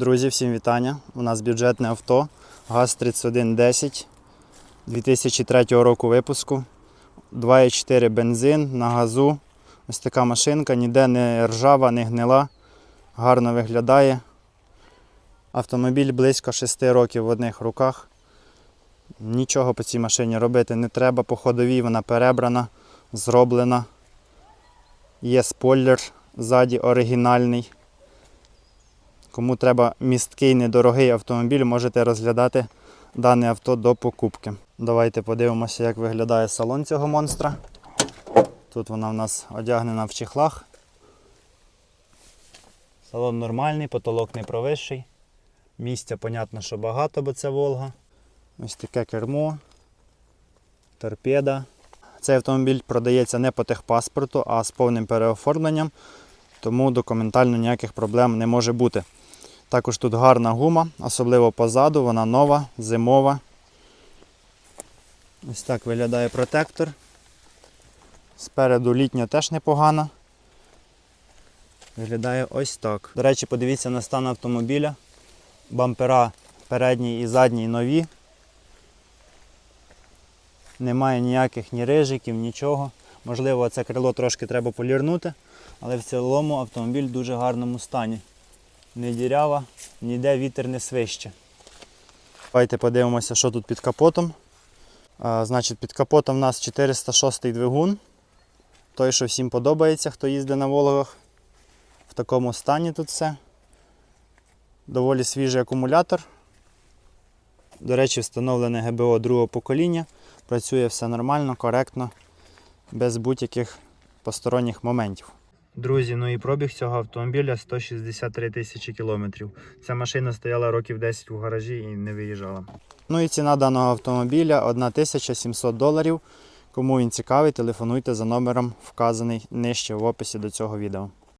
Друзі, всім вітання. У нас бюджетне авто ГАЗ-3110 2003 року випуску. 2,4 бензин на газу. Ось така машинка, ніде не ржава, не гнила. Гарно виглядає. Автомобіль близько 6 років в одних руках. Нічого по цій машині робити не треба. По ходовій вона перебрана, зроблена. Є спойлер ззаді оригінальний. Кому треба місткий недорогий автомобіль, можете розглядати дане авто до покупки. Давайте подивимося, як виглядає салон цього монстра. Тут вона в нас одягнена в чехлах. Салон нормальний, потолок не провищий. Місця, понятно, що багато, бо це Волга. Ось таке кермо, торпеда. Цей автомобіль продається не по техпаспорту, а з повним переоформленням, тому документально ніяких проблем не може бути. Також тут гарна гума, особливо позаду, вона нова, зимова. Ось так виглядає протектор. Спереду літня теж непогана. Виглядає ось так. До речі, подивіться на стан автомобіля. Бампера передній і задній нові. Немає ніяких ні рижиків, нічого. Можливо, це крило трошки треба полірнути, але в цілому автомобіль в дуже гарному стані. Не дірява, ніде вітер не свище. Давайте подивимося, що тут під капотом. А, значить, під капотом у нас 406 двигун. Той, що всім подобається, хто їздить на Волгах. В такому стані тут все. Доволі свіжий акумулятор. До речі, встановлене ГБО другого покоління. Працює все нормально, коректно, без будь-яких посторонніх моментів. Друзі, ну і пробіг цього автомобіля 163 тисячі кілометрів. Ця машина стояла років 10 у гаражі і не виїжджала. Ну і ціна даного автомобіля 1700 доларів. Кому він цікавий, телефонуйте за номером, вказаний нижче в описі до цього відео.